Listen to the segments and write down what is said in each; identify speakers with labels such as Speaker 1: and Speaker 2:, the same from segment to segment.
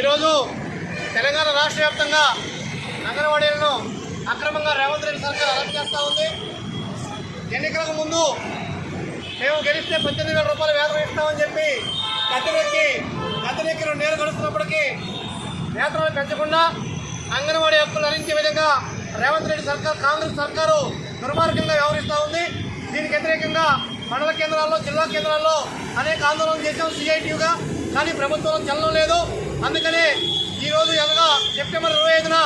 Speaker 1: ఈరోజు తెలంగాణ రాష్ట్ర వ్యాప్తంగా అంగన్వాడీలను అక్రమంగా రేవంత్ రెడ్డి సర్కార్ అరెస్ట్ చేస్తూ ఉంది. ఎన్నికలకు ముందు మేము గెలిస్తే పద్దెనిమిది వేల రూపాయలు వేతనం ఇస్తామని చెప్పి కత్తిరెక్కి గద్దెనెక్కి నేరు గడుస్తున్నప్పటికీ వేతనాలు పెంచకుండా అంగన్వాడీ హక్కులు హరించే విధంగా రేవంత్ రెడ్డి సర్కార్ కాంగ్రెస్ సర్కారు దుర్మార్గంగా వ్యవహరిస్తూ ఉంది. దీనికి వ్యతిరేకంగా మండల కేంద్రాల్లో జిల్లా కేంద్రాల్లో అనేక ఆందోళనలు చేశాం సిఐటియుగా. కానీ ప్రభుత్వం చలనం లేదు. అందుకనే ఈరోజు అనగా సెప్టెంబర్ ఇరవై ఐదున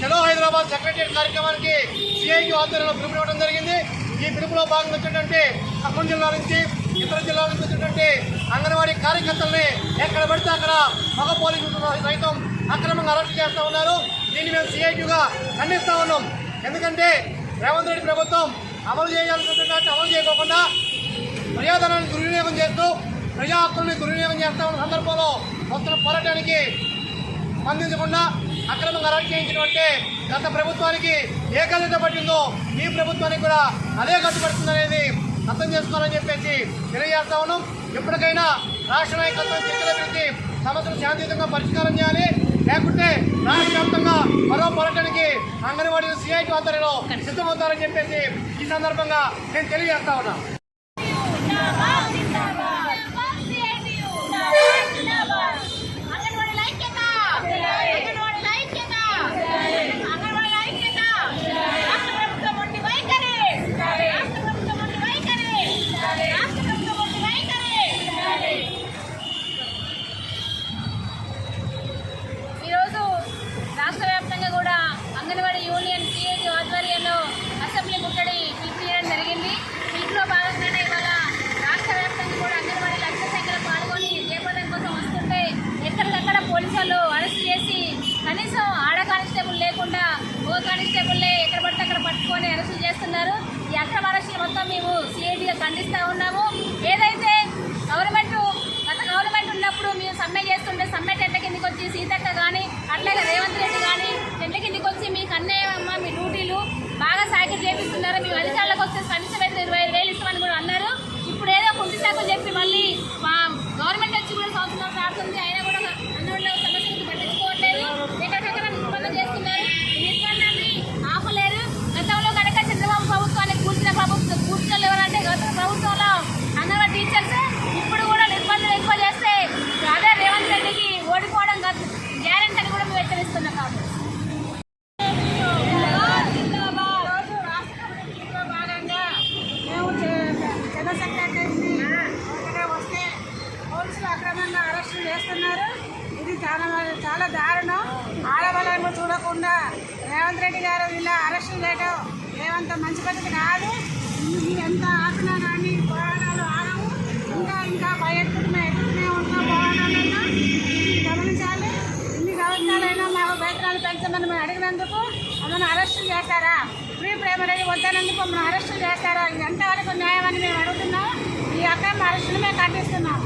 Speaker 1: చలో హైదరాబాద్ సెక్రటరియట్ కార్యక్రమానికి సిఐటి ఆధ్వర్యంలో పిలుపునివ్వడం జరిగింది. ఈ పిలుపులో భాగంగా వచ్చినటువంటి ఖమ్మం జిల్లా నుంచి ఇతర జిల్లాల నుంచి వచ్చినటువంటి అంగన్వాడీ కార్యకర్తల్ని ఎక్కడ పడితే అక్కడ మగ పోలీసులు సైతం అక్రమంగా అరెస్ట్ చేస్తూ ఉన్నారు. దీన్ని మేము సిఐటిగా ఖండిస్తూ ఉన్నాం. ఎందుకంటే రేవంత్ రెడ్డి ప్రభుత్వం అమలు చేయాలనుకుంటున్నట్టు అమలు చేయకోకుండా ప్రజాధనాన్ని దుర్వినియోగం చేస్తూ ప్రజా హక్కుల్ని దుర్వినియోగం చేస్తా ఉన్న సందర్భంలో వస్తున్న పోరాటానికి స్పందించకుండా అక్రమంగా అరెస్ట్ చేయించడం అంటే గత ప్రభుత్వానికి ఏ గల్లిత పట్టిందో ఈ ప్రభుత్వానికి కూడా అదే కట్టుబడుతుందనేది అర్థం చేసుకోవాలని చెప్పేసి తెలియజేస్తా ఉన్నాం. ఎప్పటికైనా రాష్ట్ర నాయకత్వం చర్చలు పిలిచి సమస్యలు శాంతియుతంగా పరిష్కారం చేయాలి. లేకుంటే రాష్ట్ర వ్యాప్తంగా మరో పోరాటానికి అంగన్వాడీ సిఐటి ఆధ్వర్యంలో సిద్ధమవుతారని చెప్పేసి ఈ సందర్భంగా నేను తెలియజేస్తా
Speaker 2: ఉన్నాను. చేస్తున్నారు ఈ అక్రమ అరెస్టులు మొత్తం మేము సిఐటిగా ఖండిస్తూ ఉన్నాము. ఏదైతే గవర్నమెంట్
Speaker 3: చాలా చాలా దారుణం. ఆడవాళ్ళను చూడకుండా రేవంత్ రెడ్డి గారు ఇలా అరెస్టులు చేయడం ఏమంత మంచి పద్ధతి కాదు ఎంత ఆపినా కానీ పోరాటాలు ఆడము ఇంకా ఇంకా పై ఎత్తుకునే ఎత్తుకునే ఉన్న పోరాటాలన్నా. గమనించాలి. ఇన్ని సంవత్సరాలైనా మాకు వేతనాలు పెంచమని మేము అడిగినందుకు మమ్మల్ని అరెస్టులు చేస్తారా ప్రీ ప్రైమరీ వద్దనందుకు మమ్మల్ని అరెస్టులు చేస్తారా ఇది ఎంతవరకు న్యాయం అని మేము అడుగుతున్నాం. ఈ అక్రమ అరెస్టులు మేము ఖండిస్తున్నాం.